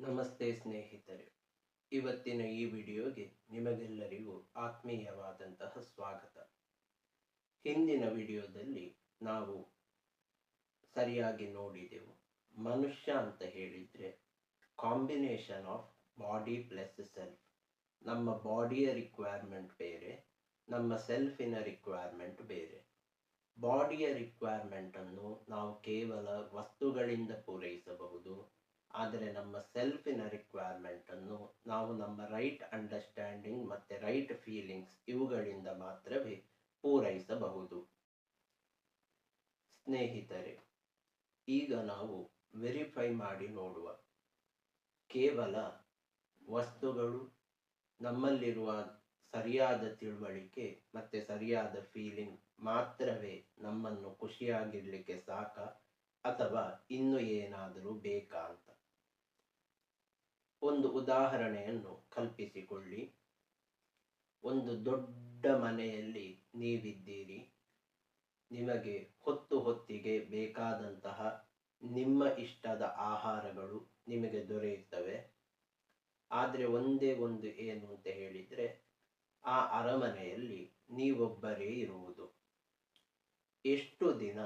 ನಮಸ್ತೆ ಸ್ನೇಹಿತರೆ. ಇವತ್ತಿನ ಈ ವಿಡಿಯೋಗೆ ನಿಮಗೆಲ್ಲರಿಗೂ ಆತ್ಮೀಯವಾದಂತಹ ಸ್ವಾಗತ. ಹಿಂದಿನ ವಿಡಿಯೋದಲ್ಲಿ ನಾವು ಸರಿಯಾಗಿ ನೋಡಿದೆವು. ಮನುಷ್ಯ ಅಂತ ಹೇಳಿದರೆ combination of body plus self. ನಮ್ಮ ಬಾಡಿಯ ರಿಕ್ವೈರ್ಮೆಂಟ್ ಬೇರೆ, ನಮ್ಮ ಸೆಲ್ಫಿನ ರಿಕ್ವೈರ್ಮೆಂಟ್ ಬೇರೆ. ಬಾಡಿಯ ರಿಕ್ವೈರ್ಮೆಂಟನ್ನು ನಾವು ಕೇವಲ ವಸ್ತುಗಳಿಂದ ಪೂರೈಸಬಹುದು ಆದರೆ ನಮ್ಮ ಸೆಲ್ಫಿನ ರಿಕ್ವೈರ್ಮೆಂಟನ್ನು ನಾವು ನಮ್ಮ ರೈಟ್ ಅಂಡರ್ಸ್ಟ್ಯಾಂಡಿಂಗ್ ಮತ್ತು ರೈಟ್ ಫೀಲಿಂಗ್ಸ್ ಇವುಗಳಿಂದ ಮಾತ್ರವೇ ಪೂರೈಸಬಹುದು. ಸ್ನೇಹಿತರೆ, ಈಗ ನಾವು ವೆರಿಫೈ ಮಾಡಿ ನೋಡುವ. ಕೇವಲ ವಸ್ತುಗಳು, ನಮ್ಮಲ್ಲಿರುವ ಸರಿಯಾದ ತಿಳುವಳಿಕೆ ಮತ್ತು ಸರಿಯಾದ ಫೀಲಿಂಗ್ ಮಾತ್ರವೇ ನಮ್ಮನ್ನು ಖುಷಿಯಾಗಿರಲಿಕ್ಕೆ ಸಾಕ ಅಥವಾ ಇನ್ನು ಏನಾದರೂ ಬೇಕಾ ಅಂತ ಒಂದು ಉದಾಹರಣೆಯನ್ನು ಕಲ್ಪಿಸಿಕೊಳ್ಳಿ. ಒಂದು ದೊಡ್ಡ ಮನೆಯಲ್ಲಿ ನೀವಿದ್ದೀರಿ. ನಿಮಗೆ ಹೊತ್ತು ಹೊತ್ತಿಗೆ ಬೇಕಾದಂತಹ ನಿಮ್ಮ ಇಷ್ಟದ ಆಹಾರಗಳು ನಿಮಗೆ ದೊರೆಯುತ್ತವೆ. ಆದರೆ ಒಂದೇ ಒಂದು ಏನು ಅಂತ ಹೇಳಿದರೆ, ಆ ಅರಮನೆಯಲ್ಲಿ ನೀವೊಬ್ಬರೇ ಇರುವುದು. ಎಷ್ಟು ದಿನ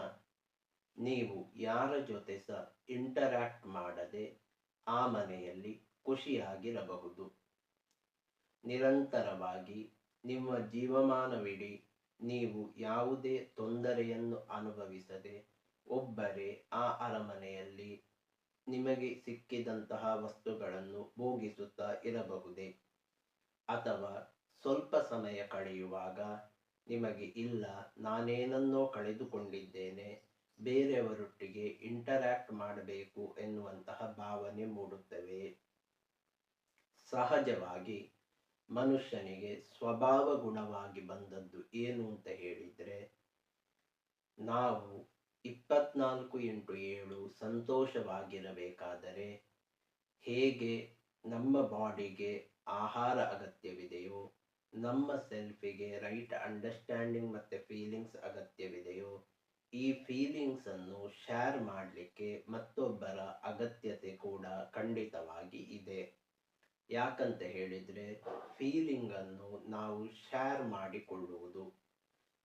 ನೀವು ಯಾರ ಜೊತೆ ಸಹ ಇಂಟರಾಕ್ಟ್ ಮಾಡದೆ ಆ ಮನೆಯಲ್ಲಿ ಖುಷಿಯಾಗಿರಬಹುದು. ನಿರಂತರವಾಗಿ ನಿಮ್ಮ ಜೀವಮಾನವಿಡೀ ನೀವು ಯಾವುದೇ ತೊಂದರೆಯನ್ನು ಅನುಭವಿಸದೆ ಒಬ್ಬರೇ ಆ ಅರಮನೆಯಲ್ಲಿ ನಿಮಗೆ ಸಿಕ್ಕಿದಂತಹ ವಸ್ತುಗಳನ್ನು ಭೋಗಿಸುತ್ತಾ ಇರಬಹುದೇ? ಅಥವಾ ಸ್ವಲ್ಪ ಸಮಯ ಕಳೆಯುವಾಗ ನಿಮಗೆ ಇಲ್ಲ, ನಾನೇನನ್ನೋ ಕಳೆದುಕೊಂಡಿದ್ದೇನೆ, ಬೇರೆಯವರೊಟ್ಟಿಗೆ ಇಂಟರಾಕ್ಟ್ ಮಾಡಬೇಕು ಎನ್ನುವಂತಹ ಭಾವನೆ ಮೂಡುತ್ತವೆ? ಸಹಜವಾಗಿ ಮನುಷ್ಯನಿಗೆ ಸ್ವಭಾವ ಗುಣವಾಗಿ ಬಂದದ್ದು ಏನು ಅಂತ ಹೇಳಿದರೆ, ನಾವು ಇಪ್ಪತ್ನಾಲ್ಕು ಇಂಟು ಏಳು ಸಂತೋಷವಾಗಿರಬೇಕಾದರೆ ಹೇಗೆ ನಮ್ಮ ಬಾಡಿಗೆ ಆಹಾರ ಅಗತ್ಯವಿದೆಯೋ, ನಮ್ಮ ಸೆಲ್ಫಿಗೆ ರೈಟ್ ಅಂಡರ್ಸ್ಟ್ಯಾಂಡಿಂಗ್ ಮತ್ತು ಫೀಲಿಂಗ್ಸ್ ಅಗತ್ಯವಿದೆಯೋ, ಈ ಫೀಲಿಂಗ್ಸ್ ಅನ್ನು ಶೇರ್ ಮಾಡಲಿಕ್ಕೆ ಮತ್ತೊಬ್ಬರ ಅಗತ್ಯತೆ ಕೂಡ ಖಂಡಿತವಾಗಿ ಇದೆ. ಯಾಕಂತ ಹೇಳಿದರೆ ಫೀಲಿಂಗ್ ಅನ್ನು ನಾವು ಶೇರ್ ಮಾಡಿಕೊಳ್ಳುವುದು.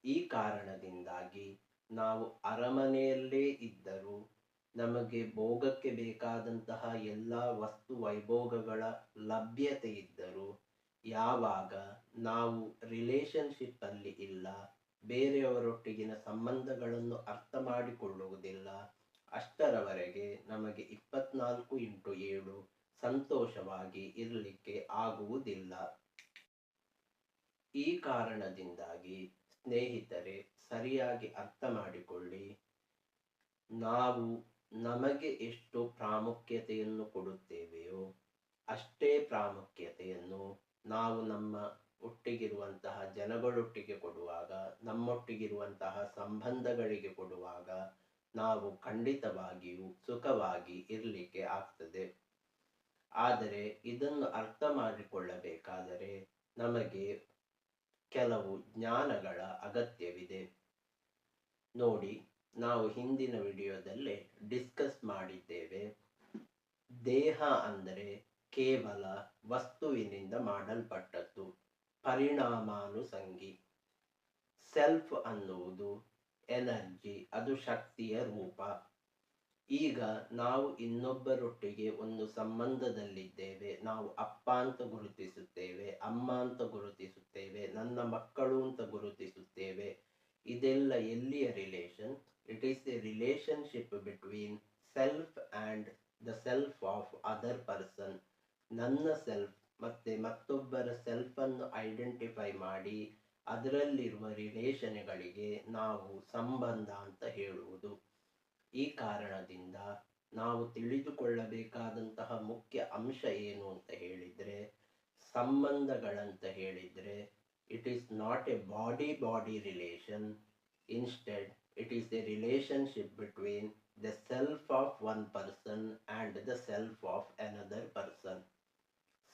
ಈ ಕಾರಣದಿಂದಾಗಿ ನಾವು ಅರಮನೆಯಲ್ಲೇ ಇದ್ದರೂ ನಮಗೆ ಭೋಗಕ್ಕೆ ಬೇಕಾದಂತಹ ಎಲ್ಲ ವಸ್ತು ವೈಭೋಗಗಳ ಲಭ್ಯತೆ ಇದ್ದರೂ ಯಾವಾಗ ನಾವು ರಿಲೇಶನ್ಶಿಪ್ ಅಲ್ಲಿ ಇಲ್ಲ, ಬೇರೆಯವರೊಟ್ಟಿಗಿನ ಸಂಬಂಧಗಳನ್ನು ಅರ್ಥ ಮಾಡಿಕೊಳ್ಳುವುದಿಲ್ಲ, ಅಷ್ಟರವರೆಗೆ ನಮಗೆ ಇಪ್ಪತ್ನಾಲ್ಕು ಇಂಟು ಏಳು ಸಂತೋಷವಾಗಿ ಇರಲಿಕ್ಕೆ ಆಗುವುದಿಲ್ಲ. ಈ ಕಾರಣದಿಂದಾಗಿ ಸ್ನೇಹಿತರೆ, ಸರಿಯಾಗಿ ಅರ್ಥ ಮಾಡಿಕೊಳ್ಳಿ ನಾವು ನಮಗೆ ಎಷ್ಟು ಪ್ರಾಮುಖ್ಯತೆಯನ್ನು ಕೊಡುತ್ತೇವೆಯೋ, ಅಷ್ಟೇ ಪ್ರಾಮುಖ್ಯತೆಯನ್ನು ನಾವು ನಮ್ಮ ಒಟ್ಟಿಗಿರುವಂತಹ ಜನಗಳೊಟ್ಟಿಗೆ ಕೊಡುವಾಗ, ನಮ್ಮೊಟ್ಟಿಗಿರುವಂತಹ ಸಂಬಂಧಗಳಿಗೆ ಕೊಡುವಾಗ ನಾವು ಖಂಡಿತವಾಗಿಯೂ ಸುಖವಾಗಿ ಇರಲಿಕ್ಕೆ ಆಗ್ತದೆ. ಆದರೆ ಇದನ್ನು ಅರ್ಥ ಮಾಡಿಕೊಳ್ಳಬೇಕಾದರೆ ನಮಗೆ ಕೆಲವು ಜ್ಞಾನಗಳ ಅಗತ್ಯವಿದೆ. ನೋಡಿ, ನಾವು ಹಿಂದಿನ ವಿಡಿಯೋದಲ್ಲಿ ಡಿಸ್ಕಸ್ ಮಾಡಿದ್ದೇವೆ. ದೇಹ ಅಂದರೆ ಕೇವಲ ವಸ್ತುವಿನಿಂದ ಮಾಡಲ್ಪಟ್ಟದ್ದು, ಪರಿಣಾಮಾನುಸಂಗಿ. ಸೆಲ್ಫ್ ಅನ್ನುವುದು ಎನರ್ಜಿ, ಅದು ಶಕ್ತಿಯ ರೂಪ. ಈಗ ನಾವು ಇನ್ನೊಬ್ಬರೊಟ್ಟಿಗೆ ಒಂದು ಸಂಬಂಧದಲ್ಲಿದ್ದೇವೆ. ನಾವು ಅಪ್ಪ ಅಂತ ಗುರುತಿಸುತ್ತೇವೆ, ಅಮ್ಮ ಅಂತ ಗುರುತಿಸುತ್ತೇವೆ, ನನ್ನ ಮಕ್ಕಳು ಅಂತ ಗುರುತಿಸುತ್ತೇವೆ. ಇದೆಲ್ಲ ಎಲ್ಲಿಯ relation it is a relationship between self and the self of other person ನನ್ನ ಸೆಲ್ಫ್ ಮತ್ತು ಮತ್ತೊಬ್ಬರ ಸೆಲ್ಫನ್ನು ಐಡೆಂಟಿಫೈ ಮಾಡಿ, ಅದರಲ್ಲಿರುವ ರಿಲೇಷನ್ಗಳಿಗೆ ನಾವು ಸಂಬಂಧ ಅಂತ ಹೇಳುವುದು. ಈ ಕಾರಣದಿಂದ ನಾವು ತಿಳಿದುಕೊಳ್ಳಬೇಕಾದಂತಹ ಮುಖ್ಯ ಅಂಶ ಏನು ಅಂತ ಹೇಳಿದರೆ, ಸಂಬಂಧಗಳಂತ ಹೇಳಿದರೆ it is not a body body relation instead it is a relationship between the self of one person and the self of another person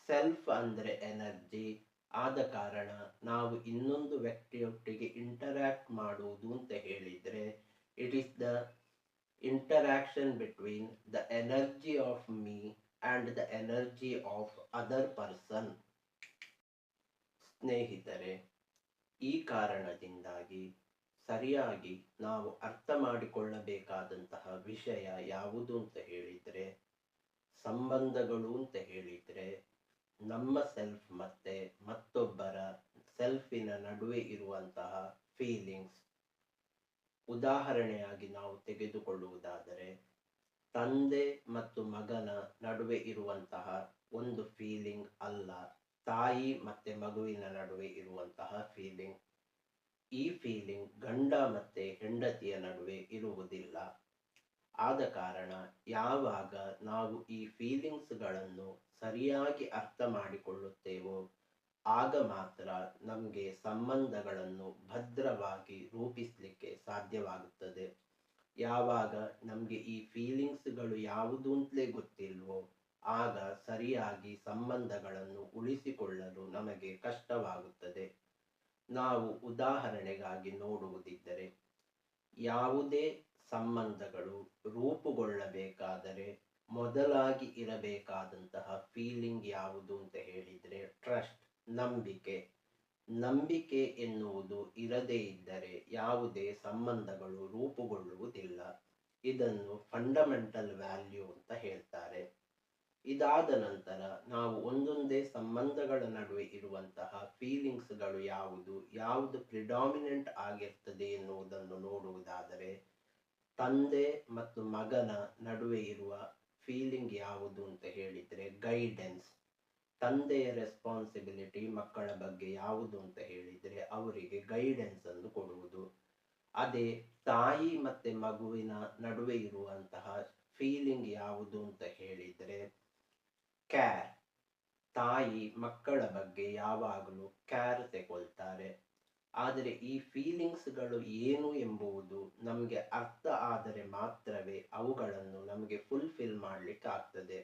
self ಅಂದರೆ ಎನರ್ಜಿ ಆದ ಕಾರಣ ನಾವು ಇನ್ನೊಂದು ವ್ಯಕ್ತಿಯೊಟ್ಟಿಗೆ ಇಂಟರ್ಯಾಕ್ಟ್ ಮಾಡುವುದು ಅಂತ ಹೇಳಿದರೆ it is the interaction between the energy of me and the energy of other person ಸ್ನೇಹಿತರೆ, ಈ ಕಾರಣದಿಂದಾಗಿ ಸರಿಯಾಗಿ ನಾವು ಅರ್ಥ ಮಾಡಿಕೊಳ್ಳಬೇಕಾದಂತಹ ವಿಷಯ ಯಾವುದು ಅಂತ ಹೇಳಿದರೆ, ಸಂಬಂಧಗಳು ಅಂತ ಹೇಳಿದರೆ, ನಮ್ಮ ಸೆಲ್ಫ್ ಮತ್ತೆ ಮತ್ತೊಬ್ಬರ ಸೆಲ್ಫಿನ ನಡುವೆ ಇರುವಂತಹ ಫೀಲಿಂಗ್ಸ್ ಉದಾಹರಣೆಯಾಗಿ ನಾವು ತೆಗೆದುಕೊಳ್ಳುವುದಾದರೆ, ತಂದೆ ಮತ್ತು ಮಗನ ನಡುವೆ ಇರುವಂತಹ ಒಂದು ಫೀಲಿಂಗ್ ಅಲ್ಲ, ತಾಯಿ ಮತ್ತು ಮಗುವಿನ ನಡುವೆ ಇರುವಂತಹ ಫೀಲಿಂಗ್ ಈ ಫೀಲಿಂಗ್ ಗಂಡ ಮತ್ತು ಹೆಂಡತಿಯ ನಡುವೆ ಇರುವುದಿಲ್ಲ. ಆದ ಕಾರಣ ಯಾವಾಗ ನಾವು ಈ ಫೀಲಿಂಗ್ಸ್ಗಳನ್ನು ಸರಿಯಾಗಿ ಅರ್ಥ ಮಾಡಿಕೊಳ್ಳುತ್ತೇವೋ ಆಗ ಮಾತ್ರ ನಮಗೆ ಸಂಬಂಧಗಳನ್ನು ಭದ್ರವಾಗಿ ರೂಪಿಸಲಿಕ್ಕೆ ಸಾಧ್ಯವಾಗುತ್ತದೆ. ಯಾವಾಗ ನಮಗೆ ಈ ಫೀಲಿಂಗ್ಸ್ಗಳು ಯಾವುದು ಅಂತಲೇ ಗೊತ್ತಿಲ್ವೋ, ಆಗ ಸರಿಯಾಗಿ ಸಂಬಂಧಗಳನ್ನು ಉಳಿಸಿಕೊಳ್ಳಲು ನಮಗೆ ಕಷ್ಟವಾಗುತ್ತದೆ. ನಾವು ಉದಾಹರಣೆಗಾಗಿ ನೋಡುವುದಿದ್ದರೆ, ಯಾವುದೇ ಸಂಬಂಧಗಳು ರೂಪುಗೊಳ್ಳಬೇಕಾದರೆ ಮೊದಲಾಗಿ ಇರಬೇಕಾದಂತಹ ಫೀಲಿಂಗ್ ಯಾವುದು ಅಂತ ಹೇಳಿದರೆ ಟ್ರಸ್ಟ್ ನಂಬಿಕೆ. ನಂಬಿಕೆ ಎನ್ನುವುದು ಇರದೇ ಇದ್ದರೆ ಯಾವುದೇ ಸಂಬಂಧಗಳು ರೂಪುಗೊಳ್ಳುವುದಿಲ್ಲ. ಇದನ್ನು ಫಂಡಮೆಂಟಲ್ ವ್ಯಾಲ್ಯೂ ಅಂತ ಹೇಳ್ತಾರೆ. ಇದಾದ ನಂತರ ನಾವು ಒಂದೊಂದೇ ಸಂಬಂಧಗಳ ನಡುವೆ ಇರುವಂತಹ ಫೀಲಿಂಗ್ಸ್ಗಳು ಯಾವುದು ಯಾವುದು ಪ್ರಿಡಾಮಿನೆಂಟ್ ಆಗಿರ್ತದೆ ಎನ್ನುವುದನ್ನು ನೋಡುವುದಾದರೆ ತಂದೆ ಮತ್ತು ಮಗನ ನಡುವೆ ಇರುವ ಫೀಲಿಂಗ್ ಯಾವುದು ಅಂತ ಹೇಳಿದರೆ ಗೈಡೆನ್ಸ್ ತಂದೆಯ ರೆಸ್ಪಾನ್ಸಿಬಿಲಿಟಿ ಮಕ್ಕಳ ಬಗ್ಗೆ ಯಾವುದು ಅಂತ ಹೇಳಿದರೆ ಅವರಿಗೆ ಗೈಡೆನ್ಸ್ ಅನ್ನು ಕೊಡುವುದು. ಅದೇ ತಾಯಿ ಮತ್ತು ಮಗುವಿನ ನಡುವೆ ಇರುವಂತಹ ಫೀಲಿಂಗ್ ಯಾವುದು ಅಂತ ಹೇಳಿದರೆ ಕ್ಯಾರ್ ತಾಯಿ ಮಕ್ಕಳ ಬಗ್ಗೆ ಯಾವಾಗಲೂ ಕ್ಯಾರ್ ತಗೊಳ್ತಾರೆ. ಆದರೆ ಈ ಫೀಲಿಂಗ್ಸ್ಗಳು ಏನು ಎಂಬುವುದು ನಮಗೆ ಅರ್ಥ ಆದರೆ ಮಾತ್ರವೇ ಅವುಗಳನ್ನು ನಮಗೆ ಫುಲ್ಫಿಲ್ ಮಾಡಲಿಕ್ಕೆ ಆಗ್ತದೆ